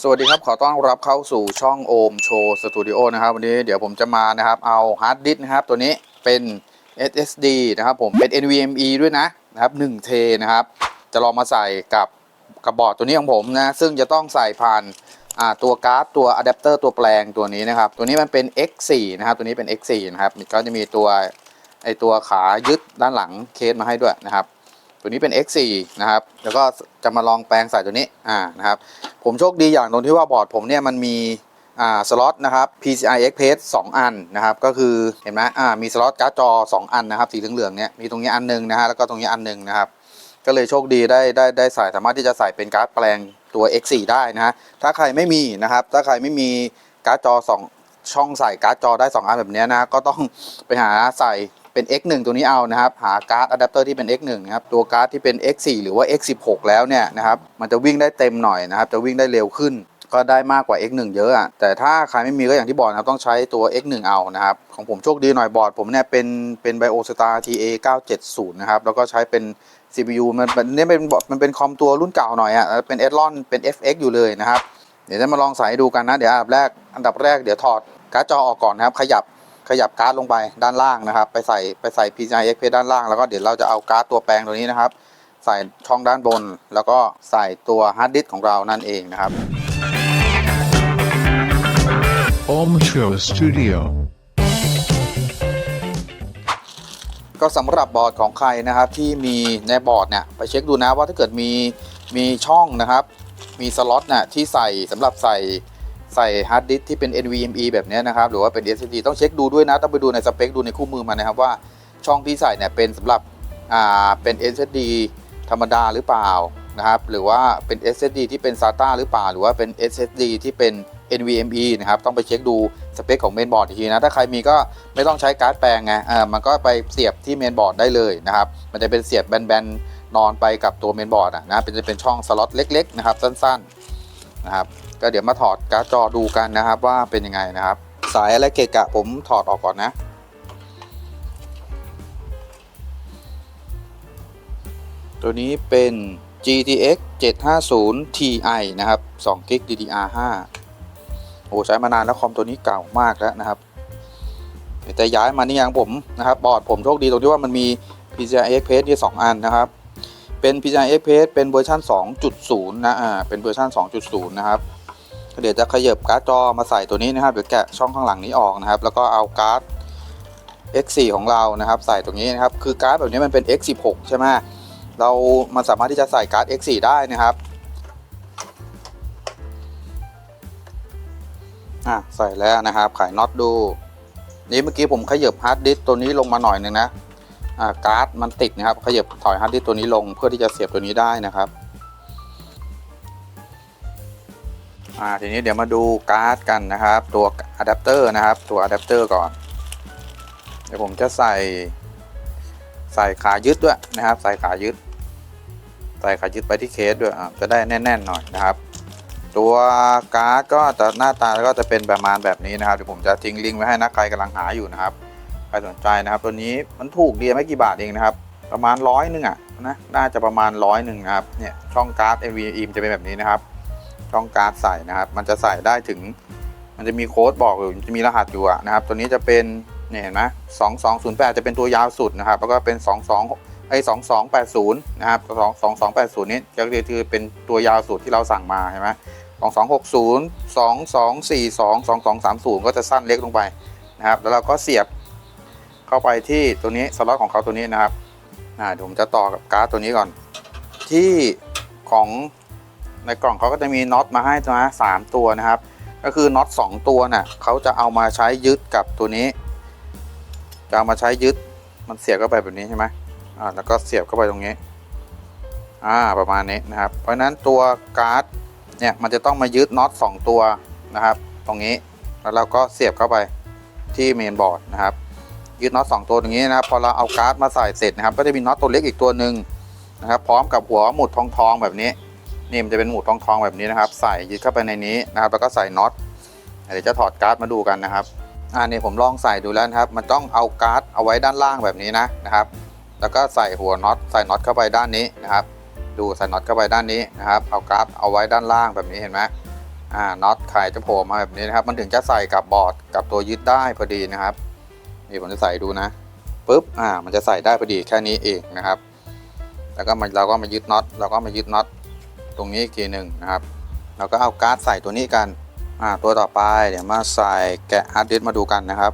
สวัสดีครับ ขอต้อนรับเข้าสู่ช่องโอมโชว์สตูดิโอนะครับวันนี้เดี๋ยวผมจะมานะครับเอาฮาร์ดดิสก์นะครับตัวนี้เป็น SSD นะครับผมเป็น NVMe ด้วยนะนะครับ1เทนะครับจะลองมาใส่กับกับบอร์ดตัวนี้ของผมนะซึ่งจะต้องใส่ผ่านตัวการ์ดตัวอะแดปเตอร์ตัวแปลงตัวนี้นะครับตัวนี้มันเป็น X4 นะครับตัวนี้เป็น X4 นะครับก็จะมีตัวไอตัวขายึดด้านหลังเคสมาให้ด้วยนะครับ ตัวนี้เป็น X4 นะครับ แล้วก็จะมาลองแปลงใส่ตัวนี้อ่านะครับ ผมโชคดีอย่างตรงที่ว่าบอร์ดผมเนี่ยมันมีอ่าสล็อตนะครับ PCI Express 2 อันนะครับ ก็คือเห็นไหมอ่ามีสล็อตการ์ดจอ 2 อันนะครับ สีเหลืองๆเนี่ยมีตรงนี้อันหนึงนะฮะแล้วก็ตรงนี้อันหนึงนะครับ ก็เลยโชคดีได้ได้ได้ใส่สามารถที่จะใส่เป็นการ์ดแปลงตัว X4 ได้นะฮะถ้าใครไม่มีนะครับ ถ้าใครไม่มีการ์ดจอ 2 ช่องใส่การ์ดจอได้ 2 อันแบบนี้นะก็ต้องไปหาใส่ เป็น X1 ตัวนี้เอานะครับ หาการ์ดอะแดปเตอร์ที่เป็น X1 นะครับ ตัวการ์ดที่เป็น X4 หรือว่า X16 แล้วเนี่ยนะครับ มันจะวิ่งได้เต็มหน่อยนะครับ จะวิ่งได้เร็วขึ้น ก็ได้มากกว่า X1 เยอะอะแต่ถ้าใครไม่มีก็อย่างที่บอกนะครับ ต้องใช้ตัว X1 เอานะครับ ของผมโชคดีหน่อยบอร์ดผมเนี่ยเป็นเป็น BioStar TA 970นะครับ แล้วก็ใช้เป็น CPU มันมันเนี่ยเป็นบอร์ดมันเป็นคอมตัวรุ่นเก่าหน่อยอะเป็น e อ l o n เป็น FX อยู่เลยนะครับ เดี๋ยวจะมาลองใส่ดูกันนะ เดี๋ยวอันดับแรก อันดับแรกเดี๋ยวถอดการ์ดจอออกก่อนนะครับ ขยับ ขยับการ์ดลงไปด้านล่างนะครับ ไปใส่ไปใส่ PCI Express ด้านล่างแล้วก็เดี๋ยวเราจะเอาการ์ดตัวแปลงตัวนี้นะครับ ใส่ช่องด้านบน แล้วก็ใส่ตัวฮาร์ดดิสก์ของเรานั่นเองนะครับ Om Show Studio. ก็สำหรับบอร์ดของใครนะครับที่มีในบอร์ดเนี่ยไปเช็คดูนะว่าถ้าเกิดมีมีช่องนะครับ มีสล็อตน่ะที่ใส่สำหรับใส่ ใส่ฮาร์ดดิสที่เป็น NVMe แบบนี้นะครับ หรือว่าเป็น SSD ต้องเช็คดูด้วยนะ ต้องไปดูในสเปค ดูในคู่มือมานะครับว่าช่องที่ใส่เนี่ยเป็นสำหรับอ่าเป็น SSD ธรรมดาหรือเปล่านะครับ หรือว่าเป็น SSD ที่เป็น SATA หรือเปล่า หรือว่าเป็น SSD ที่เป็น NVMe นะครับ ต้องไปเช็คดูสเปคของเมนบอร์ดอีกทีนะ ถ้าใครมีก็ไม่ต้องใช้การ์ดแปลงไงอ่ามันก็ไปเสียบที่เมนบอร์ดได้เลยนะครับ มันจะเป็นเสียบแบนๆนอนไปกับตัวเมนบอร์ดนะ เป็นจะเป็นช่องสล็อตเล็กๆนะครับสั้นๆนะครับ ก็เดี๋ยวมาถอดการ์ดจอดูกันนะครับว่าเป็นยังไงนะครับ สายอะไรเกะกะผมถอดออกก่อนนะตัวนี้เป็น GTX 750 Ti นะครับ2 g b DDR5 โอ้ใช้มานานแล้วคอมตัวนี้เก่ามากแล้วนะครับ แต่ย้ายมานี่ยังผมนะครับ บอร์ดผมโชคดีตรงที่ว่ามันมี PCI Express ที่2อันนะครับ เป็น PCI Express เป็นเวอร์ชัน2.0 นะ อ่า เป็นเวอร์ชัน2.0 นะครับ เดี๋ยวจะขยับการ์ดจอมาใส่ตัวนี้นะครับเดี๋ยวแกะช่องข้างหลังนี้ออกนะครับ แล้วก็เอาการ์ด X4 ของเรานะครับ ใส่ตรงนี้นะครับ คือการ์ดแบบนี้มันเป็น X16 ใช่ไหมเรามันสามารถที่จะใส่การ์ด X4 ได้นะครับอะใส่แล้วนะครับไขน็อตดู นี่เมื่อกี้ผมขยับฮาร์ดดิสตัวนี้ลงมาหน่อยหนึงนะอ่าการ์ดมันติดนะครับขยับถอยฮาร์ดดิสตัวนี้ลงเพื่อที่จะเสียบตัวนี้ได้นะครับ อ่าทีนี้เดี๋ยวมาดูการ์ดกันนะครับ ตัวอะแดปเตอร์นะครับ ตัวอะแดปเตอร์ก่อน เดี๋ยวผมจะใส่ ใส่ขายึดด้วยนะครับ ใส่ขายึด ใส่ขายึดไปที่เคสด้วยจะได้แน่นๆหน่อยนะครับ ตัวการ์ดก็จะหน้าตาก็จะเป็นประมาณแบบนี้นะครับเดี๋ยวผมจะทิ้งลิงก์ไว้ให้นะใครกำลังหาอยู่นะครับใครสนใจนะครับ ตัวนี้มันถูกดีไม่กี่บาทเองนะครับ ประมาณร้อยหนึ่งอะนะน่าจะประมาณร้อยหนึ่งนะครับเนี่ยช่องการ์ด NVMe จะเป็นแบบนี้นะครับ ช่องการ์ดใส่นะครับ มันจะใส่ได้ถึง มันจะมีโค้ดบอกอยู่จะมีรหัสอยู่นะครับ ตัวนี้จะเป็นเนี่ยเห็นไหมสองสองศูนย์แปดจะเป็นตัวยาวสุดนะครับ แล้วก็เป็นสองสองไอ้สองสองแปดศูนย์นะครับสองสองสองแปดศูนย์นี้ก็คือเป็นตัวยาวสุดที่เราสั่งมาใช่ไหมสองสองหกศูนย์สองสองสี่สองสองสองสามศูนย์ก็จะสั้นเล็กลงไปนะครับ แล้วเราก็เสียบเข้าไปที่ตัวนี้สล็อตของเขาตัวนี้นะครับอ่าผมจะต่อกับการ์ดตัวนี้ก่อน ที่ของ ในกล่องเขาก็จะมีน็อตมาให้นะสามตัวนะครับ ก็คือน็อตสองตัวน่ะเขาจะเอามาใช้ยึดกับตัวนี้ จะเอามาใช้ยึดมันเสียบเข้าไปแบบนี้ใช่ไหมอ่าแล้วก็เสียบเข้าไปตรงนี้อ่าประมาณนี้นะครับ เพราะฉะนั้นตัวการ์ดเนี่ยมันจะต้องมายึดน็อตสองตัวนะครับ ตรงนี้แล้วเราก็เสียบเข้าไปที่เมนบอร์ดนะครับยึดน็อตสองตัวตรงนี้นะครับพอเราเอาการ์ดมาใส่เสร็จนะครับ ก็จะมีน็อตตัวเล็กอีกตัวหนึ่งนะครับ พร้อมกับหัวหมุดทองทองๆแบบนี้ นี่มันจะเป็นหมุดทองทองๆแบบนี้นะครับ ใส่ยึดเข้าไปในนี้นะครับ แล้วก็ใส่น็อตเดี๋ยวจะถอดการ์ดมาดูกันนะครับอ่านี่ผมลองใส่ดูแล้วนะครับ มันต้องเอาการ์ดเอาไว้ด้านล่างแบบนี้นะนะครับ แล้วก็ใส่หัวน็อตใส่น็อตเข้าไปด้านนี้นะครับ ดูใส่น็อตเข้าไปด้านนี้นะครับ เอาการ์ดเอาไว้ด้านล่างแบบนี้เห็นไหมอ่าน็อตไข่จะโผล่มาแบบนี้นะครับ มันถึงจะใส่กับบอร์ดกับตัวยึดได้พอดีนะครับนี่ผมจะใส่ดูนะปุ๊บอ่ามันจะใส่ได้พอดีแค่นี้เองนะครับ แล้วก็มาเราก็มายึดน็อตเราก็มายึดน็อต ตรงนี้อีกทีหนึ่งนะครับเราก็เอาการ์ดใส่ตัวนี้กันอ่าตัวต่อไปเดี๋ยวมาใส่แกะฮาร์ดดิสมาดูกันนะครับ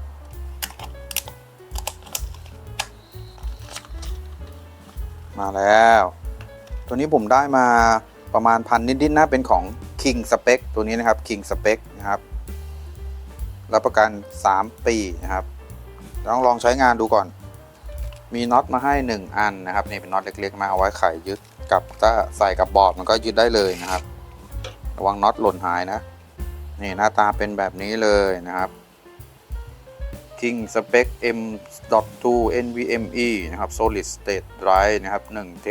มาแล้ว ตัวนี้ผมได้มาประมาณพันนิดๆนะ เป็นของ King Spec ตัวนี้นะครับ King Spec นะครับ รับประกัน 3 ปีนะครับ ต้องลองใช้งานดูก่อน มีน็อตมาให้ 1 อันนะครับ นี่เป็นน็อตเล็กๆ มาเอาไว้ไขยึด กับถ้าใส่กับบอร์ดมันก็ยึดได้เลยนะครับ ระวังน็อตหล่นหายนะ นี่หน้าตาเป็นแบบนี้เลยนะครับ King Spec M.2 NVMe นะครับ Solid State Drive นะครับ 1T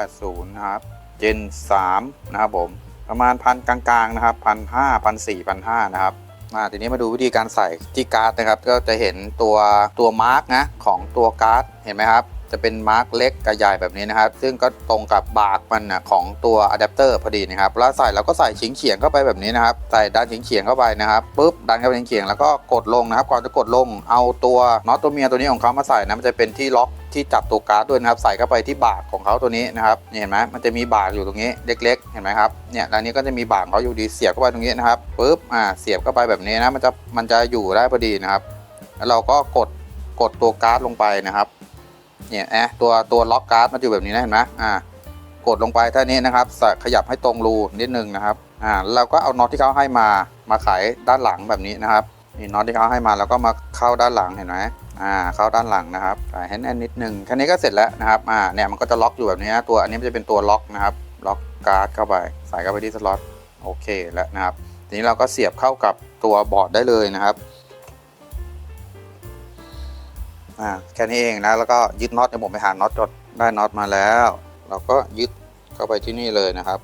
2280 นะครับ Gen 3 นะครับผม ประมาณพันกลางๆนะครับพันห้าพันสี่พันห้านะครับมาทีนี้มาดูวิธีการใส่ที่การ์ดนะครับ ก็จะเห็นตัวตัวมาร์กนะของตัวการ์ดเห็นไหมครับ จะเป็นมาร์กเล็กกับใหญ่แบบนี้นะครับ ซึ่งก็ตรงกับบากมันนะของตัวอะแดปเตอร์พอดีนะครับแล้วใส่เราก็ใส่ชิงเฉียงเข้าไปแบบนี้นะครับใส่ด้านชิงเฉียงเข้าไปนะครับปุ๊บดันเข้าไปชิงเฉียงแล้วก็กดลงนะครับก่อนจะกดลงเอาตัวน็อตตัวเมียตัวนี้ของเขามาใส่นะมันจะเป็นที่ล็อกที่จับตัวการ์ดด้วยนะครับใส่เข้าไปที่บากของเขาตัวนี้นะครับนี่เห็นไหมมันจะมีบากอยู่ตรงนี้เล็ก ๆ เห็นไหมครับเนี่ยด้านนี้ก็จะมีบากเขาอยู่ดีเสียบเข้าไปตรงนี้นะครับปุ๊บอ่าเสียบเข้าไปแบบนี้นะมันจะมันจะอยู่ได้พอดีนะครับแล้วเราก็กดกดตัวการ์ดลงไปนะครับ เนี่ยแอะตัวตัวล็อกการ์ดมันอยู่แบบนี้นะเห็นไหมอ่ากดลงไปท่านี้นะครับขยับให้ตรงรูนิดนึงนะครับอ่าแล้วก็เอาน็อตที่เขาให้มามาไขด้านหลังแบบนี้นะครับนี่น็อตที่เขาให้มาแล้วก็มาเข้าด้านหลังเห็นไหมอ่าเข้าด้านหลังนะครับใส่ให้แน่นนิดนึงแค่นี้ก็เสร็จแล้วนะครับอ่าเนี่ยมันก็จะล็อกอยู่แบบนี้นะตัวอันนี้มันจะเป็นตัวล็อกนะครับล็อกการ์ดเข้าไปใส่เข้าไปที่สล็อตโอเคแล้วนะครับทีนี้เราก็เสียบเข้ากับตัวบอร์ดได้เลยนะครับ อ่าแค่นี้เองนะแล้วก็ยึดน็อตเดี๋ยวผมไปหาน็อตจดได้น็อตมาแล้ว เราก็ยึดเข้าไปที่นี่เลยนะครับ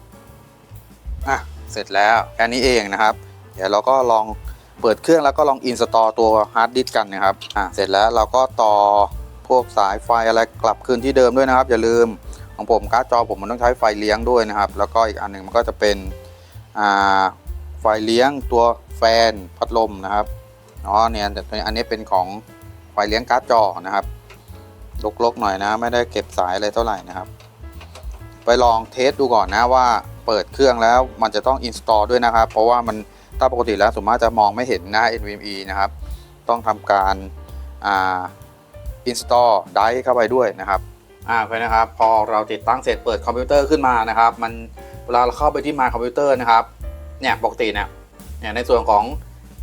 อะเสร็จแล้วแค่นี้เองนะครับ เดี๋ยวเราก็ลองเปิดเครื่องแล้วก็ลองอินสตอลตัวฮาร์ดดิสกันนะครับอะเสร็จแล้วเราก็ต่อพวกสายไฟอะไรกลับคืนที่เดิมด้วยนะครับ อย่าลืมของผมการ์ดจอผมมันต้องใช้ไฟเลี้ยงด้วยนะครับ แล้วก็อีกอันหนึ่งมันก็จะเป็นอ่าไฟเลี้ยงตัวแฟนพัดลมนะครับอ๋อเนี่ยแต่ตัวอันนี้เป็นของ เลี้ยงการ์ดจอนะครับลกๆหน่อยนะ ไม่ได้เก็บสายอะไรเท่าไหร่นะครับ ไปลองเทสดูก่อนนะว่าเปิดเครื่องแล้วมันจะต้องอินสตอลด้วยนะครับ เพราะว่ามันถ้าปกติแล้วสมมติจะมองไม่เห็นหน้า NVMe นะครับ ต้องทำการอ่าอินสตอลไดเข้าไปด้วยนะครับอ่าไปนะครับ พอเราติดตั้งเสร็จเปิดคอมพิวเตอร์ขึ้นมานะครับ มันเวลาเราเข้าไปที่ My Computer นะครับเนี่ยปกติเนี่ยเนี่ยในส่วนของ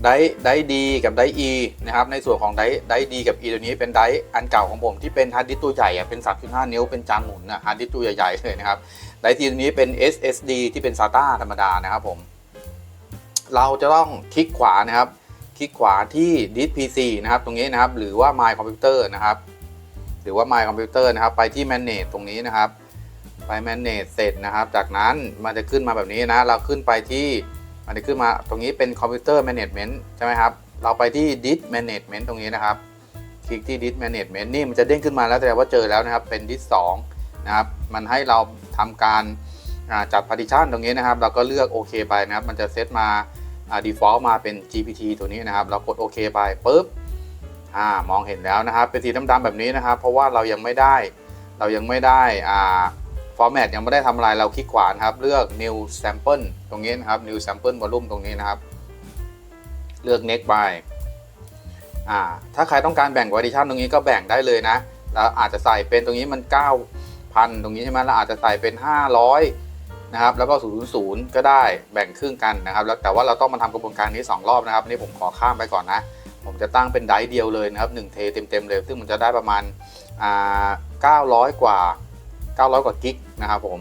ไดไดดีกับไดอีนะครับในส่วนของไดไดดีกับ E ตัวนี้เป็นไดอันเก่าของผมที่เป็นฮาร์ดดิสก์ตัวใหญ่อะเป็น 3.5 นิ้วเป็นจานหมุนนะฮาร์ดดิสก์ตัวใหญ่ๆเลยนะครับไดทีตัวนี้เป็น SSD ที่เป็น SATA ธรรมดานะครับผม เราจะต้องคลิกขวานะครับคลิกขวาที่ดิส PC นะครับตรงนี้นะครับหรือว่า My Computer นะครับหรือว่า My Computer นะครับไปที่ Manage ตรงนี้นะครับไป Manage เสร็จนะครับ จากนั้นมันจะขึ้นมาแบบนี้นะเราขึ้นไปที่ มันจะขึ้นมาตรงนี้เป็นคอมพิวเตอร์แมネจเมนต์ใช่ไหมครับ เราไปที่ Disk Management ตรงนี้นะครับ คลิกที่ Disk Management นี่มันจะเด้งขึ้นมาแล้วแสดงว่าเจอแล้วนะครับ เป็น Disk 2นะครับ มันให้เราทำการจัด partition ตรงนี้นะครับ เราก็เลือกโอเคไปนะครับ มันจะเซตมาอ่า default มาเป็น GPT ตัวนี้นะครับ เรากดโอเคไปปุ๊บอ่ามองเห็นแล้วนะครับ เป็นสีดำๆแบบนี้นะครับ เพราะว่าเรายังไม่ได้ เรายังไม่ได้อ่า format ยังไม่ได้ทำอะไรเราคลิกขวานะครับ เลือก new sample ตรงนี้นะครับ new sample volume ตรงนี้นะครับ เลือก next by อ่าถ้าใครต้องการแบ่ง partition ตรงนี้ก็แบ่งได้เลยนะแล้วอาจจะใส่เป็นตรงนี้มัน 9,000 ตรงนี้ใช่ไหมเราอาจจะใส่เป็น 500 นะครับ แล้วก็ 000 ก็ได้แบ่งครึ่งกันนะครับ แล้วแต่ว่าเราต้องมาทำกระบวนการนี้ 2 รอบนะครับนี่ผมขอข้ามไปก่อนนะผมจะตั้งเป็นไดเดียวเลยนะครับ1เทเต็มๆเลย ซึ่งมันจะได้ประมาณอ่า900 กว่า 900 กว่ากิกนะครับผม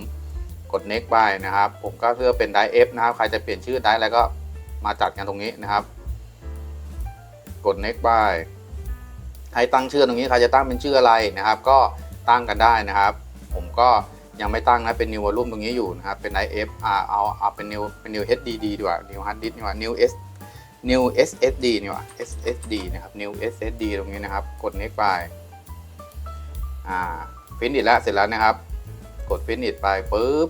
กด next ไปนะครับ ผมก็เพื่อเป็นไดร์ F นะครับ ใครจะเปลี่ยนชื่อไดอะไรก็มาจัดกันตรงนี้นะครับ กด next ไปให้ตั้งชื่อตรงนี้ใครจะตั้งเป็นชื่ออะไรนะครับ ก็ตั้งกันได้นะครับ ผมก็ยังไม่ตั้งนะเป็น new volume ตรงนี้อยู่นะครับเป็นไดร์ F อ่าเอาเอาเป็น new เป็น new HDD ดีกว่า new hard disk ดีกว่า new S new SSD นี่ว่า SSD นะครับ new SSD ตรงนี้นะครับ กด next ไปอ่า ฟินิชแล้วเสร็จแล้วนะครับ กดฟินิชไปปุ๊บ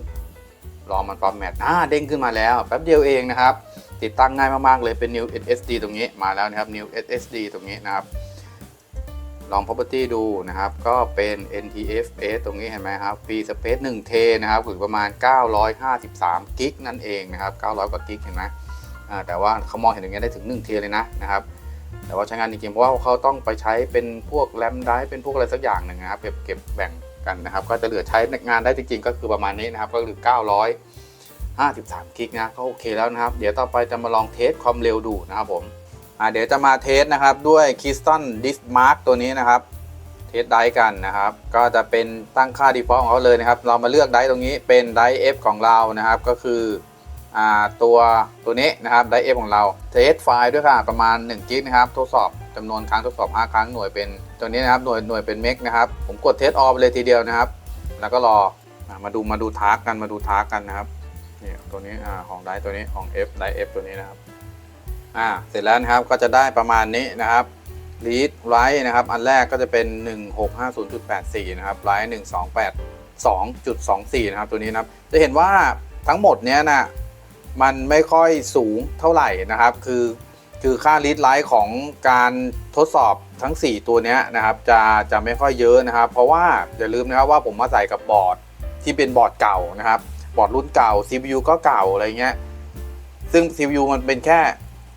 รอมันฟอร์แมตอ่าเด้งขึ้นมาแล้วแป๊บเดียวเองนะครับ ติดตั้งง่ายมากๆเลยเป็น new SSD ตรงนี้มาแล้วนะครับ new SSD ตรงนี้นะครับ ลอง property ดูนะครับ ก็เป็น NTFS ตรงนี้เห็นไหมครับ free space 1 t นะครับหรือประมาณ 953กิกนั่นเองนะครับ 900 กว่ากิกเห็นไหมแต่ว่าเขามองเห็นอย่างเงี้ได้ถึง 1 t เลยนะนะครับ แต่ว่าใช้งานจริงๆเพราะว่าเขาต้องไปใช้เป็นพวกแรมไดร์เป็นพวกอะไรสักอย่างหนึ่งนะครับเก็บเก็บแบ่งกันนะครับ ก็จะเหลือใช้งานได้จริง ๆ ก็คือประมาณนี้นะครับ ก็คือ 953กิกนะก็โอเคแล้วนะครับ เดี๋ยวต่อไปจะมาลองเทสความเร็วดูนะครับผมอ่าเดี๋ยวจะมาเทสนะครับด้วย Keystone Disk Mark ตัวนี้นะครับเทสไดร์กันนะครับ ก็จะเป็นตั้งค่า default ของเขาเลยนะครับ เรามาเลือกไดร์ตรงนี้เป็นไดร์ F ของเรานะครับ ก็คือ ตัวตัวนี้นะครับไดร์ F ของเราเทสไฟล์ด้วยค่ะประมาณ1กิกนะครับทดสอบจำนวนครั้งทดสอบ 5 ครั้งหน่วยเป็นตัวนี้นะครับหน่วยหน่วยเป็นเมกนะครับผมกดเทสออฟเลยทีเดียวนะครับ แล้วก็รอมาดูมาดูทาร์กกันมาดูทาร์กกันนะครับนี่ตัวนี้อของไดตัวนี้ของ F ไดร์ F ตัวนี้นะครับอ่าเสร็จแล้วนะครับก็จะได้ประมาณนี้นะครับ read write นะครับอันแรกก็จะเป็น 1650.84 นะครับ write 128 2.24 นะครับตัวนี้นะครับจะเห็นว่าทั้งหมดเนี้ยนะ มันไม่ค่อยสูงเท่าไหร่นะครับ คือคือค่า read write ของการทดสอบทั้ง 4 ตัวเนี้ยนะครับจะจะไม่ค่อยเยอะนะครับ เพราะว่าอย่าลืมนะครับว่าผมมาใส่กับบอร์ดที่เป็นบอร์ดเก่านะครับ บอร์ดรุ่นเก่า CPU ก็เก่าอะไรเงี้ยซึ่ง CPU มันเป็นแค่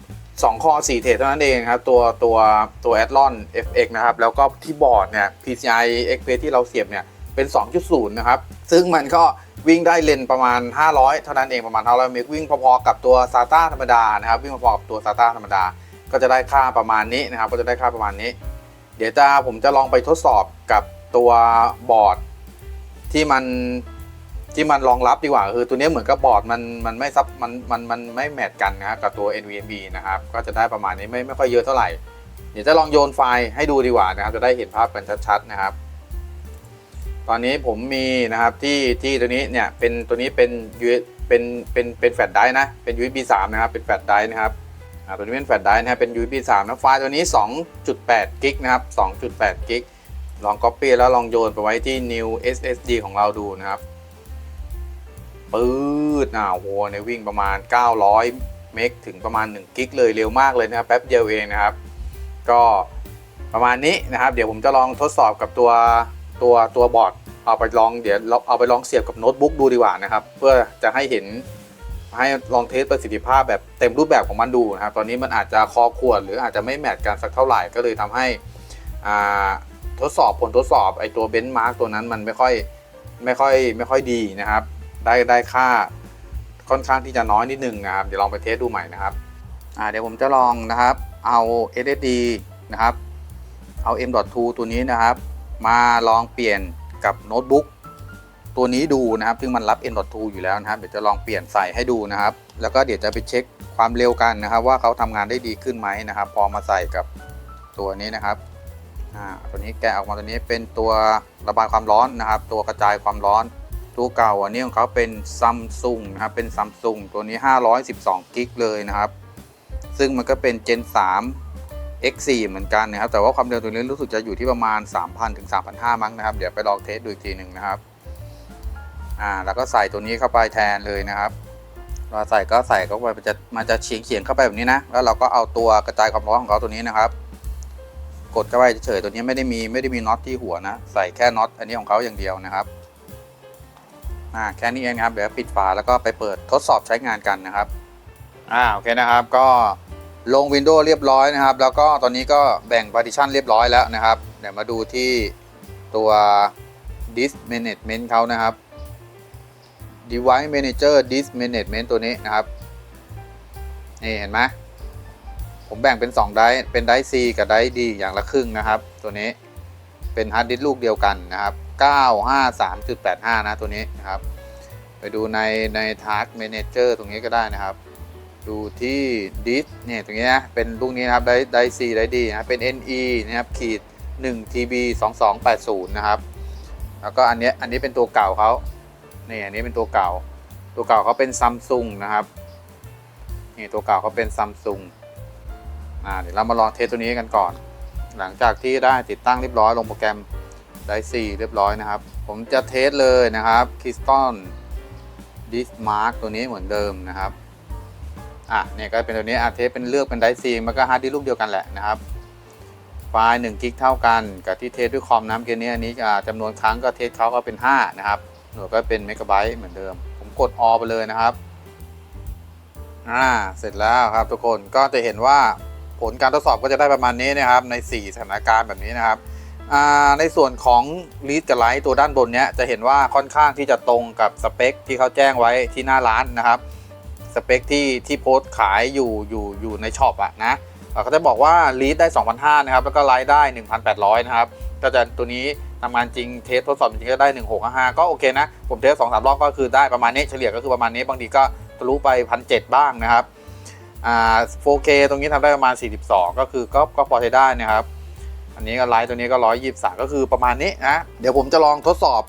2 คอ 4 เทรดเท่านั้นเองครับ ตัวตัวตัว Athlon FX นะครับ แล้วก็ที่บอร์ดเนี่ย PCI Express ที่เราเสียบเนี่ย เป็น 2.0 นะครับ ซึ่งมันก็วิ่งได้เลนประมาณ 500 เท่านั้นเองประมาณ 500 เมกวิ่งพอๆกับตัว SATA ธรรมดานะครับ วิ่งพอๆกับตัว SATA ธรรมดา ก็จะได้ค่าประมาณนี้นะครับ ก็จะได้ค่าประมาณนี้ เดี๋ยวจะผมจะลองไปทดสอบกับตัวบอร์ดที่มันที่มันรองรับดีกว่าคือตัวนี้เหมือนกับบอร์ดมันมันไม่ซับมันมันมันไม่แมทกันนะครับกับตัว NVMe นะครับก็จะได้ประมาณนี้ไม่ไม่ค่อยเยอะเท่าไหร่ เดี๋ยวจะลองโยนไฟล์ให้ดูดีกว่านะครับ จะได้เห็นภาพกันชัดๆนะครับ ตอนนี้ผมมีนะครับที่ที่ตัวนี้เนี่ยเป็นตัวนี้เป็น U เป็นเป็นเป็นแฟลชไดรฟ์นะเป็น USB 3นะครับเป็นแฟลชไดรฟ์นะครับอ่าตัวนี้เป็นแฟลชไดรฟ์นะครับเป็น USB 3นะไฟล์ตัวนี้ 2.8กิกนะครับ2.8กิกลอง Copy แล้วลองโยนไปไว้ที่ New SSD ของเราดูนะครับปื๊ดอ่าโหในวิ่งประมาณ 900 เมกถึงประมาณ 1 กิกเลยเร็วมากเลยนะครับแป๊บเดียวเองนะครับ ก็ประมาณนี้นะครับ เดี๋ยวผมจะลองทดสอบกับตัว ตัวตัวบอร์ดเอาไปลองเดี๋ยวเอาไปลองเสียบกับโน้ตบุ๊กดูดีกว่านะครับ เพื่อจะให้เห็นให้ลองเทสประสิทธิภาพแบบเต็มรูปแบบของมันดูนะครับ ตอนนี้มันอาจจะคอขวด หรืออาจจะไม่แมทกันสักเท่าไหร่ก็เลยทำให้ทดสอบผลทดสอบไอตัวเบนซ์มาร์กตัวนั้นมันไม่ค่อยไม่ค่อยไม่ค่อยดีนะครับ ได้ได้ค่าค่อนข้างที่จะน้อยนิดนึงนะครับ เดี๋ยวลองไปเทสดูใหม่นะครับเดี๋ยวผมจะลองนะครับเอา SSD นะครับเอา M.2 ตัวนี้นะครับ มาลองเปลี่ยนกับโน้ตบุ๊กตัวนี้ดูนะครับ ซึ่งมันรับ M.2 อยู่แล้วนะครับ เดี๋ยวจะลองเปลี่ยนใส่ให้ดูนะครับ แล้วก็เดี๋ยวจะไปเช็คความเร็วกันนะครับ ว่าเขาทำงานได้ดีขึ้นไหมนะครับ พอมาใส่กับตัวนี้นะครับอ่าตัวนี้แกะออกมาตัวนี้เป็นตัวระบายความร้อนนะครับ ตัวกระจายความร้อนตัวเก่าอันนี้ของเขาเป็นซัมซุงนะครับ เป็นซัมซุงตัวนี้ 512กิกเลยนะครับ ซึ่งมันก็เป็น Gen 3 X4 เหมือนกันนะครับ แต่ว่าความเร็วตัวนี้รู้สึกจะอยู่ที่ประมาณ 3,000ถึง3,500 มั้งนะครับ เดี๋ยวไปลองเทสดูอีกทีหนึ่งนะครับ อ่า แล้วก็ใส่ตัวนี้เข้าไปแทนเลยนะครับเราใส่ก็ใส่เข้าไปมันจะมันจะเฉียงเฉียงเข้าไปแบบนี้นะ แล้วเราก็เอาตัวกระจายความร้อนของเขาตัวนี้นะครับ กดเข้าไปเฉยๆตัวนี้ไม่ได้มีไม่ได้มีน็อตที่หัวนะ ใส่แค่น็อตอันนี้ของเขาอย่างเดียวนะครับ อ่า แค่นี้เองนะครับ เดี๋ยวปิดฝาแล้วก็ไปเปิดทดสอบใช้งานกันนะครับ อ่า โอเคนะครับ ก็ ลง Windows เรียบร้อยนะครับ แล้วก็ตอนนี้ก็แบ่ง partition เรียบร้อยแล้วนะครับ เดี๋ยวมาดูที่ตัว disk management เขานะครับ device manager disk management ตัวนี้นะครับ นี่เห็นไหมผมแบ่งเป็น2ไดร์เป็นไดร์ C กับไดร์ D อย่างละครึ่งนะครับ ตัวนี้เป็นฮาร์ดดิสก์ลูกเดียวกันนะครับ 953.85 นะตัวนี้นะครับ ไปดูในใน Task Manager ตรงนี้ก็ได้นะครับ ดูที่ดิสเนี่ยตรงนี้นะ เป็นลูกนี้นะครับได้ได้ C ได้ D นะเป็น NE นะครับขีด1 TB 2280 นะครับ แล้วก็อันนี้อันนี้เป็นตัวเก่าเขานี่อันนี้เป็นตัวเก่า ตัวเก่าเขาเป็นซัมซุงนะครับนี่ตัวเก่าเขาเป็นซัมซุงอ่าเดี๋ยวเรามาลองเทสตัวนี้กันก่อน หลังจากที่ได้ติดตั้งเรียบร้อยลงโปรแกรมได้ C เรียบร้อยนะครับ ผมจะเทสเลยนะครับ Keystone Disk Mark ตัวนี้เหมือนเดิมนะครับ อะเนี่ยก็เป็นตัวนี้อะเทสเป็นเลือกเป็นไดซีมันก็ฮาร์ดดิสก์ลูกเดียวกันแหละนะครับ ไฟล์1กิกเท่ากันกับที่เทสด้วยคอมน้ำเกนี้อันนี้อ่าจำนวนครั้งก็เทสเขาก็เป็น 5 นะครับหน่วยก็เป็นเมกะไบต์เหมือนเดิม ผมกดออไปเลยนะครับอ่าเสร็จแล้วครับทุกคนก็จะเห็นว่าผลการทดสอบก็จะได้ประมาณนี้นะครับ ใน 4 สถานการณ์แบบนี้นะครับอ่าในส่วนของลีดกับไลท์ตัวด้านบนเนี้ยจะเห็นว่าค่อนข้างที่จะตรงกับสเปคที่เขาแจ้งไว้ที่หน้าร้านนะครับ เปคที่ที่โพสต์ขายอยู่อยู่อยู่ในช็อปอะนะเราก็จะบอกว่าลีดได้ 2,500นะครับแล้วก็ไลท์ได้ 1,800 นะครับก็จะตัวนี้ทำงานจริงเทสทดสอบจริงก็ได้ 1655ก็โอเคนะ ผมเทสสองสามรอบก็คือได้ประมาณนี้เฉลี่ยก็คือประมาณนี้ บางทีก็ทะลุไปพันเบ้างนะครับอ่า 4K ตรงนี้ทำได้ประมาณ 42 ก็คือก็ก็พอใช้ได้นะครับ อันนี้ก็ไลท์ตัวนี้ก็ 123 ก็คือประมาณนี้นะ เดี๋ยวผมจะลองทดสอบ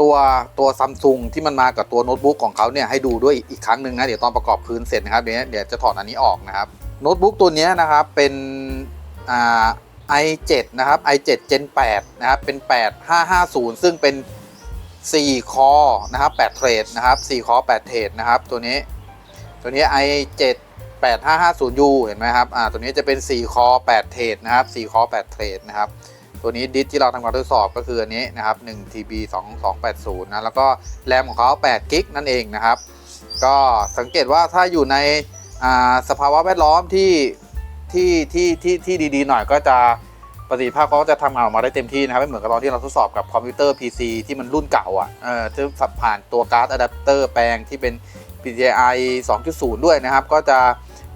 ตัวตัวซัมซุงที่มันมากับตัวโน้ตบุ๊กของเขาเนี่ยให้ดูด้วยอีกครั้งหนึ่งนะ เดี๋ยวตอนประกอบคืนเสร็จนะครับเดี๋ยวเดี๋ยวจะถอดอันนี้ออกนะครับโน้ตบุ๊กตัวนี้นะครับเป็นอ่า i7 นะครับ i7 Gen 8นะครับเป็น 8550 ซึ่งเป็น 4 คอนะครับ8เทรดนะครับ4คอ8เทรดนะครับตัวนี้ตัวนี้ i7 8550U เห็นไหมครับอ่าตัวนี้จะเป็น 4 คอ8เทรดนะครับ4คอ8เทรดนะครับ ตัวนี้ดิสที่เราทำการทดสอบก็คืออันนี้นะครับ1 TB 2280นะแล้วก็แรมของเขา8กิกนั่นเองนะครับ ก็สังเกตว่าถ้าอยู่ในสภาวะแวดล้อมที่ที่ที่ที่ที่ดีๆหน่อยก็จะประสิทธิภาพเขาก็จะทำงานออกมาได้เต็มที่นะครับไม่เหมือนกับตอนที่เราทดสอบกับคอมพิวเตอร์ PC ที่มันรุ่นเก่าอะเออที่ผ่านตัวการ์ดอะแดปเตอร์แปลงที่เป็น PCI 2.0 ด้วยนะครับ ก็จะ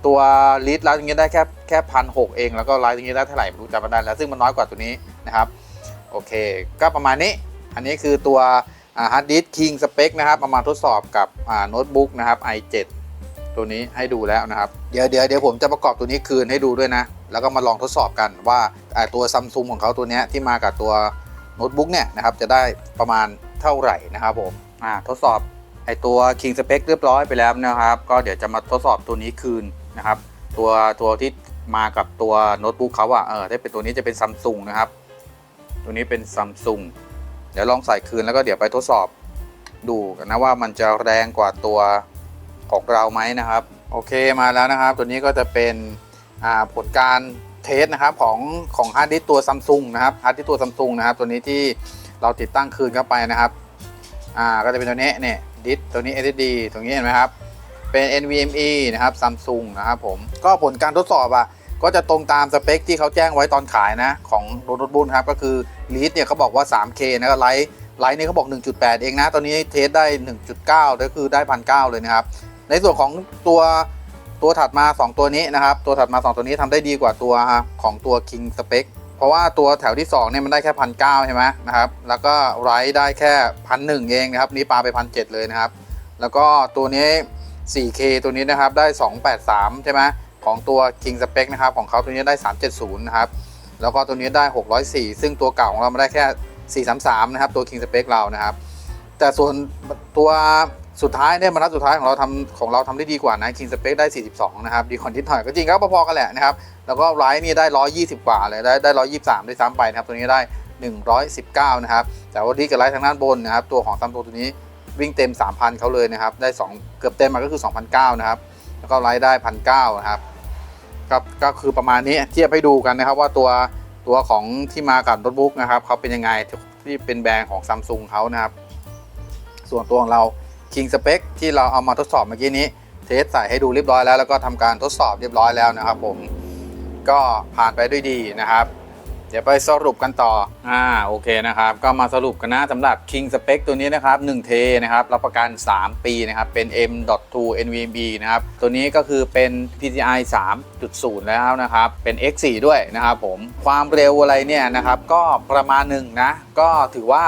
ตัวลีดไลท์อย่างเงี้ได้แค่แค่พันหเอง แล้วก็ไลท์อย่างเงี้ได้เท่าไหร่ไม่รู้จำไม่ได้แล้วซึ่งมันน้อยกว่าตัวนี้นะครับโอเค ก็ประมาณนี้ อันนี้คือตัวฮาร์ดดิสคิงสเปคนะครับเอามาณทดสอบกับโน้ตบุ๊กนะครับ i7 ตัวนี้ให้ดูแล้วนะครับ เดี๋ยวเดี๋ยวเดี๋ยวผมจะประกอบตัวนี้คืนให้ดูด้วยนะ แล้วก็มาลองทดสอบกันว่าตัวซัมซุงของเขาตัวนี้ที่มากับตัวโน้ตบุ๊กเนี่ยนะครับจะได้ประมาณเท่าไหร่นะครับผมทดสอบไอตัว King Spec เรียบร้อยไปแล้วนะครับ ก็เดี๋ยวจะมาทดสอบตัวนี้คืน นะครับตัวตัวที่มากับตัวโน้ตบุ๊กเขาอะเออถ้าเป็นตัวนี้จะเป็นซัมซุงนะครับ ตัวนี้เป็นซัมซุงเดี๋ยวลองใส่คืนแล้วก็เดี๋ยวไปทดสอบดูกันนะว่ามันจะแรงกว่าตัวของเราไหมนะครับ โอเคมาแล้วนะครับ ตัวนี้ก็จะเป็นผลการเทสนะครับของของฮาร์ดดิสตัวซัมซุงนะครับฮาร์ดดิสตัวซัมซุงนะครับ ตัวนี้ที่เราติดตั้งคืนเข้าไปนะครับ อ่าก็จะเป็นตัวนี้เนี่ยดิสตัวนี้ SSD ตรงนี้เห็นไหมครับ เป็น NVMe นะครับซัมซุงนะครับผมก็ผลการทดสอบอะก็จะตรงตามสเปคที่เขาแจ้งไว้ตอนขายนะของโน้ตบุ๊กครับก็คือลีดเนี่ยเขาบอกว่า 3K นะก็ไลท์ไลท์เนี่ยเขาบอก 1.8 เองนะ ตอนนี้เทสได้ 1.9ก็คือได้1,900เลยนะครับ ในส่วนของตัวตัวถัดมา 2 ตัวนี้นะครับ ตัวถัดมา 2 ตัวนี้ทำได้ดีกว่าตัวของตัว King Spec เพราะว่าตัวแถวที่2เนี่ยมันได้แค่1,900ใช่ไหมนะครับ แล้วก็ไรท์ได้แค่1,100เองนะครับ นี่ปาไป1,700เลยนะครับ แล้วก็ตัวนี้ 4K ตัวนี้นะครับได้ 283 ใช่ไหมของตัว King Spec นะครับของเขาตัวนี้ได้ 370 นะครับ แล้วก็ตัวนี้ได้ 604 ซึ่งตัวเก่าของเรามาได้แค่ 433 นะครับ ตัว King Spec เรานะครับ แต่ส่วนตัวสุดท้ายเนี่ยมานัดสุดท้ายของเราทำของเราทำได้ดีกว่านะ King Spec ได้ 42 นะครับ ดีคอนทิดหน่อยก็จริงก็พอๆกันแหละนะครับ แล้วก็ไรนี่ได้ 120 กว่าเลยได้ได้ 123ด้วยซ้ำไปนะครับตัวนี้ได้ 119 นะครับแต่ว่าดีกับไรทางด้านบนนะครับตัวของซัมซุงตัวนี้ วิ่งเต็ม 3,000เขาเลยนะครับ ได้ 2 เกือบเต็มมาก็คือ 2,009นะครับ แล้วก็ไลฟ์ได้พันเนะครับก็ก็คือประมาณนี้เทียบให้ดูกันนะครับว่าตัวตัวของที่มากับโน้ตบุ๊กนะครับเขาเป็นยังไงที่เป็นแบรนด์ของซัมซุงเขานะครับ ส่วนตัวของเรา King Spec ที่เราเอามาทดสอบเมื่อกี้นี้ เทสใส่ให้ดูเรียบร้อยแล้ว แล้วก็ทำการทดสอบเรียบร้อยแล้วนะครับผมก็ผ่านไปด้วยดีนะครับ เดี๋ยวไปสรุปกันต่อ อ่า โอเคนะครับ ก็มาสรุปกันนะสำหรับ King Spec ตัวนี้นะครับ1เทนะครับ รับประกัน 3 ปีนะครับ เป็น M.2 NVMe นะครับ ตัวนี้ก็คือเป็น PCI 3.0 แล้วนะครับ เป็น X4 ด้วยนะครับผม ความเร็วอะไรเนี่ยนะครับ ก็ประมาณหนึ่งนะ ก็ถือว่า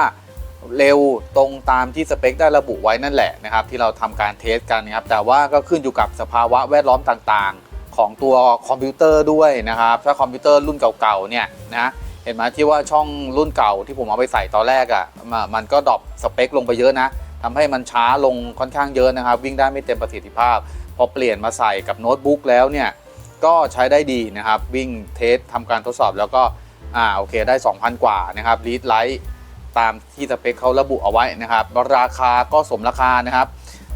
เร็วตรงตามที่สเปคได้ระบุไว้นั่นแหละนะครับ ที่เราทำการเทสกันนะครับ แต่ว่าก็ขึ้นอยู่กับสภาวะแวดล้อมต่าง ของตัวคอมพิวเตอร์ด้วยนะครับ ถ้าคอมพิวเตอร์รุ่นเก่าๆเนี่ยนะเห็นไหมที่ว่าช่องรุ่นเก่าที่ผมเอาไปใส่ตอนแรกอะ่ะมันก็ดรอปสเปคลงไปเยอะนะทำให้มันช้าลงค่อนข้างเยอะนะครับ วิ่งได้ไม่เต็มประสิทธิภาพ พอเปลี่ยนมาใส่กับโน้ตบุ๊กแล้วเนี่ยก็ใช้ได้ดีนะครับ วิ่งเทสทำการทดสอบแล้วก็อ่าโอเคได้ 2,000 กว่านะครับรีดไลท์ตามที่สเปคเขาระบุเอาไว้นะครับ ราคาก็สมราคานะครับ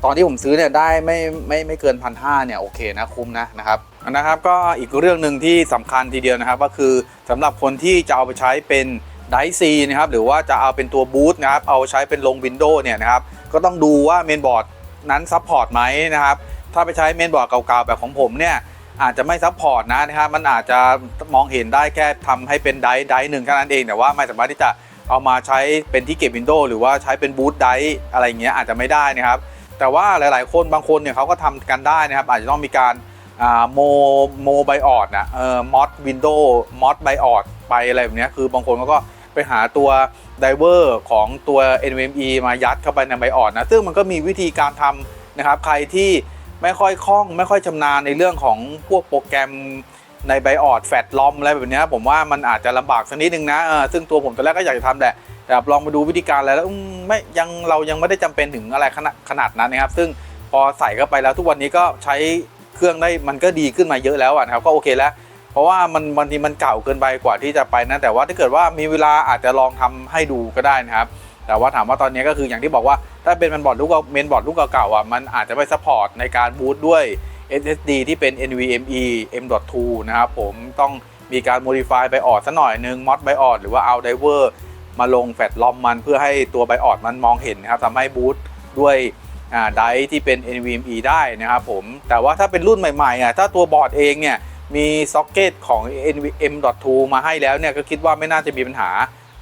ตอนที่ผมซื้อเนี่ยได้ไม่ไม่ไม่เกินพันห้าเนี่ยโอเคนะคุ้มนะนะครับนะครับก็อีกเรื่องหนึ่งที่สำคัญทีเดียวนะครับ ก็คือสำหรับคนที่จะเอาไปใช้เป็นไดซีนะครับหรือว่าจะเอาเป็นตัวบูตนะครับเอาใช้เป็นลงวินโดว์เนี่ยนะครับก็ต้องดูว่าเมนบอร์ดนั้นซัพพอร์ตไหมนะครับถ้าไปใช้เมนบอร์ดเก่าๆแบบของผมเนี่ยอาจจะไม่ซัพพอร์ตนะนะครับมันอาจจะมองเห็นได้แค่ทำให้เป็นไดไดหนึ่งแค่นั้นเอง แต่ว่าไม่สามารถที่จะเอามาใช้เป็นที่เก็บวินโดว์หรือว่าใช้เป็นบูตไดอะไรอย่างเงี้ยอาจจะไม่ได้นะครับ แต่ว่าหลาย ๆ คนบางคนเนี่ยเขาก็ทำกันได้นะครับ อาจจะต้องมีการโมโมไบออดนะเอ่อมอดวินโดว์มอดไบออดไปอะไรแบบนี้คือบางคนเขาก็ไปหาตัวไดเวอร์ของตัว NVMe มายัดเข้าไปในไบออดนะซึ่งมันก็มีวิธีการทำนะครับ ใครที่ไม่ค่อยคล่อง ไม่ค่อยชำนาญในเรื่องของพวกโปรแกรมในไบออดแฟตลอมอะไรแบบนี้ผมว่ามันอาจจะลำบากสักนิดนึงนะเออซึ่งตัวผมตอนแรกก็อยากจะทำแหละ แต่ลองมาดูวิธีการอะไรแล้วไม่ยังเรายังไม่ได้จำเป็นถึงอะไรขนาดขนาดนั้นนะครับ ซึ่งพอใส่เข้าไปแล้วทุกวันนี้ก็ใช้เครื่องได้มันก็ดีขึ้นมาเยอะแล้วอะนะครับก็โอเคแล้ว เพราะว่ามันบางทีมันเก่าเกินไปกว่าที่จะไปนะแต่ว่าถ้าเกิดว่ามีเวลาอาจจะลองทำให้ดูก็ได้นะครับแต่ว่าถามว่าตอนนี้ก็คืออย่างที่บอกว่าถ้าเป็นเมนบอร์ดลูกเมนบอร์ดลูกเก่าๆอะมันอาจจะไม่ซัพพอร์ตในการบูตด้วย SSD ที่เป็น NVMe M.2 นะครับผมต้องมีการ modify ไปออดซะหน่อยนึง mod ไปออดหรือว่าเอา driver มาลงแฟลชลอมมันเพื่อให้ตัวไบออดมันมองเห็นนะครับทำให้บูตด้วยไดที่เป็น NVMe ได้นะครับผม แต่ว่าถ้าเป็นรุ่นใหม่ๆอะถ้าตัวบอร์ดเองเนี่ยมีซ็อกเก็ตของ NVM.2 มาให้แล้วเนี่ยก็คิดว่าไม่น่าจะมีปัญหา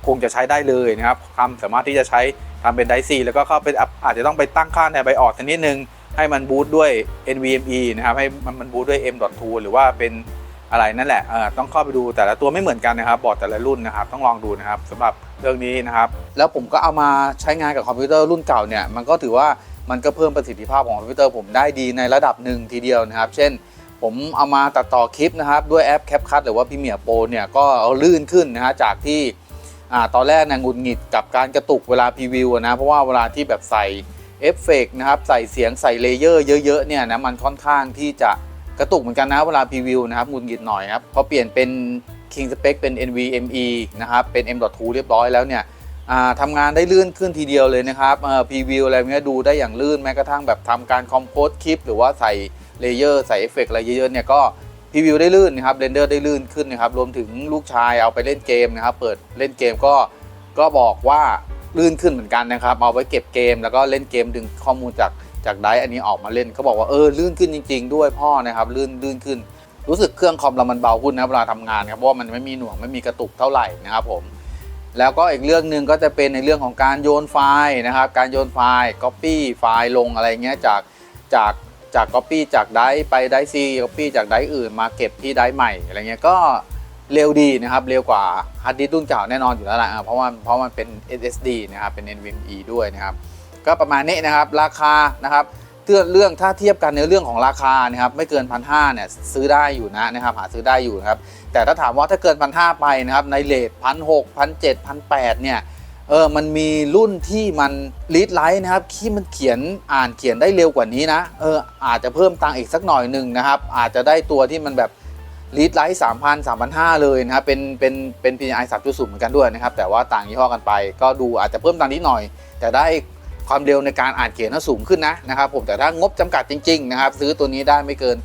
คงจะใช้ได้เลยนะครับทำสามารถที่จะใช้ทำเป็นไดซีแล้วก็เข้าไปอาจจะต้องไปตั้งค่าในไบออดสักนิดนึง ให้มันบูตด้วย NVMe นะครับให้มันมันบูตด้วย M.2 หรือว่าเป็นอะไรนั่นแหละต้องเข้าไปดูแต่ละตัวไม่เหมือนกันนะครับบอร์ดแต่ละรุ่นนะครับต้องลองดูนะครับสำหรับ เรื่องนี้นะครับแล้วผมก็เอามาใช้งานกับคอมพิวเตอร์รุ่นเก่าเนี่ยมันก็ถือว่ามันก็เพิ่มประสิทธิภาพของคอมพิวเตอร์ผมได้ดีในระดับหนึ่งทีเดียวนะครับ เช่น ผมเอามาตัดต่อคลิปนะครับ ด้วยแอป CapCut หรือว่า Premiere Pro เนี่ยก็เอาลื่นขึ้นนะฮะจากที่ตอนแรกนะงุดหงิดกับการกระตุกเวลาพรีวิวนะเพราะว่าเวลาที่แบบใส่เอฟเฟกต์นะครับใส่เสียงใส่เลเยอร์เยอะๆเนี่ยนะมันค่อนข้างที่จะกระตุกเหมือนกันนะเวลาพรีวิวนะครับงุดหงิดหน่อยครับพอเปลี่ยนเป็น King Spec เป็น NVMe นะครับ เป็น M.2 เรียบร้อยแล้วเนี่ยทำงานได้ลื่นขึ้นทีเดียวเลยนะครับพรีวิวอะไรเงี้ยดูได้อย่างลื่นแม้กระทั่งแบบทำการคอมโพสคลิป หรือว่าใส่เลเยอร์ใส่เอฟเฟกต์อะไรเยอะๆเนี่ยก็พรีวิวได้ลื่นนะครับเรนเดอร์ได้ลื่นขึ้นนะครับรวมถึงลูกชายเอาไปเล่นเกมนะครับ เปิดเล่นเกมก็ก็บอกว่าลื่นขึ้นเหมือนกันนะครับ เอาไว้เก็บเกม แล้วก็เล่นเกมดึงข้อมูลจากจากไดร์อันนี้ออกมาเล่นเขาบอกว่าเออลื่นขึ้นจริง ๆ ด้วยพ่อนะครับลื่นลื่นขึ้น รู้สึกเครื่องคอมเรามันเบาขึ้นนะเวลาทำงานครับเพราะว่ามันไม่มีหน่วงไม่มีกระตุกเท่าไหร่นะครับผมแล้วก็อีกเรื่องหนึ่งก็จะเป็นในเรื่องของการโยนไฟล์นะครับ การโยนไฟล์ Copy ไฟล์ลงอะไรเงี้ยจากจากจาก Copy จากไดร์ไปไดร์ C Copy จากไดร์อื่น มาเก็บที่ไดร์ใหม่อะไรเงี้ยก็เร็วดีนะครับ เร็วกว่าฮาร์ดดิสก์รุ่นเก่าแน่นอนอยู่แล้วแหละอะเพราะว่าเพราะมันเป็น SSD นะครับเป็น NVMe ด้วยนะครับ ก็ประมาณนี้นะครับราคานะครับ เรื่องเรื่องถ้าเทียบกันในเรื่องของราคานะครับไม่เกินพันห้าเนี่ยซื้อได้อยู่นะนะครับหาซื้อได้อยู่นะครับแต่ถ้าถามว่าถ้าเกินพันห้าไปนะครับในเลทพันหกพันเจ็ดพันแปดเนี่ยเออมันมีรุ่นที่มันลีดไลท์นะครับที่มันเขียนอ่านเขียนได้เร็วกว่านี้นะเอออาจจะเพิ่มตังค์อีกสักหน่อยหนึ่งนะครับอาจจะได้ตัวที่มันแบบลีดไลท์สามพันสามพันห้าเลยนะครับเป็นเป็นเป็น PCI สามจุดศูนย์เหมือนกันด้วยนะครับแต่ว่าต่างยี่ห้อกันไป ก็ดูอาจจะเพิ่มตังค์นิดหน่อย แต่ได้ ความเร็วในการอ่านเขียนน่าสูงขึ้นนะนะครับผมแต่ถ้างบจำกัดจริงๆนะครับซื้อตัวนี้ได้ไม่เกิน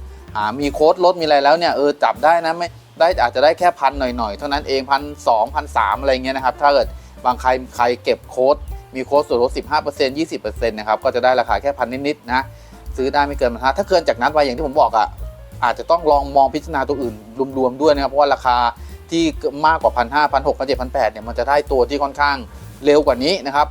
มีโค้ดลดมีอะไรแล้วเนี่ยเออจับได้นะไม่ได้อาจจะได้แค่พันหน่อยๆ เท่านั้นเองพันสองพันสามอะไรเงี้ยนะครับถ้าเกิดบางใครใครเก็บโค้ดมีโค้ดส่วนลด 15% 20%นะครับก็จะได้ราคาแค่พันนิดๆนะซื้อได้ไม่เกินพันถ้าเกินจากนั้นไปอย่างที่ผมบอกอะอาจจะต้องลองมองพิจารณาตัวอื่นรวมๆด้วยนะครับเพราะว่าราคาที่มากกว่าพันห้าพันหกพันเจ็ดพันแปดเนี่ยมันจะได้ตัวที่ค่อนข้างเร็วกว่านี้นะครับ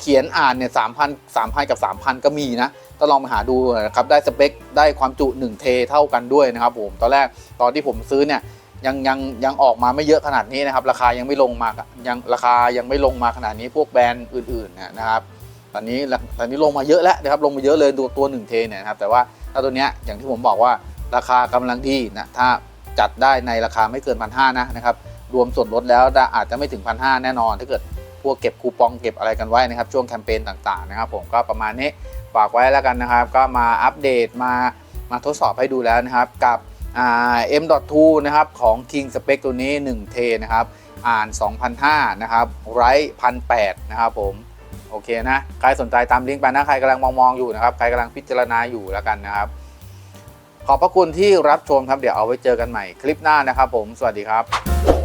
เขียนอ่านเนี่ยสามพันสามพันกับสามพันก็มีนะต้องลองไปหาดูนะครับได้สเปคได้ความจุ1เทเท่ากันด้วยนะครับผมตอนแรกตอนที่ผมซื้อเนี่ยยังยังยังออกมาไม่เยอะขนาดนี้นะครับ ราคายังไม่ลงมายังราคายังไม่ลงมาขนาดนี้พวกแบรนด์อื่นๆนะครับตอนนี้ตอนนี้ลงมาเยอะแล้วนะครับลงมาเยอะเลยตัวตัว1เทเนี่ยนะครับแต่ว่าถ้าตัวเนี้ยอย่างที่ผมบอกว่าราคากำลังดีนะถ้าจัดได้ในราคาไม่เกินพันห้านะนะครับรวมส่วนลดแล้วอาจจะไม่ถึงพันห้าแน่นอนถ้าเกิด พวกเก็บคูปองเก็บอะไรกันไว้นะครับ ช่วงแคมเปญต่างๆนะครับ ผมก็ประมาณนี้ฝากไว้แล้วกันนะครับ ก็มาอัปเดตมามาทดสอบให้ดูแล้วนะครับ กับอ่า M.2 นะครับของ King Spec ตัวนี้1เทนะครับ อ่าน 2,005นะครับไรท์1,800นะครับผมโอเคนะ ใครสนใจตามลิงก์ไปนะ ใครกำลังมองๆอยู่นะครับ ใครกำลังพิจารณาอยู่แล้วกันนะครับ ขอบพระคุณที่รับชมครับ เดี๋ยวเอาไว้เจอกันใหม่คลิปหน้านะครับผม สวัสดีครับ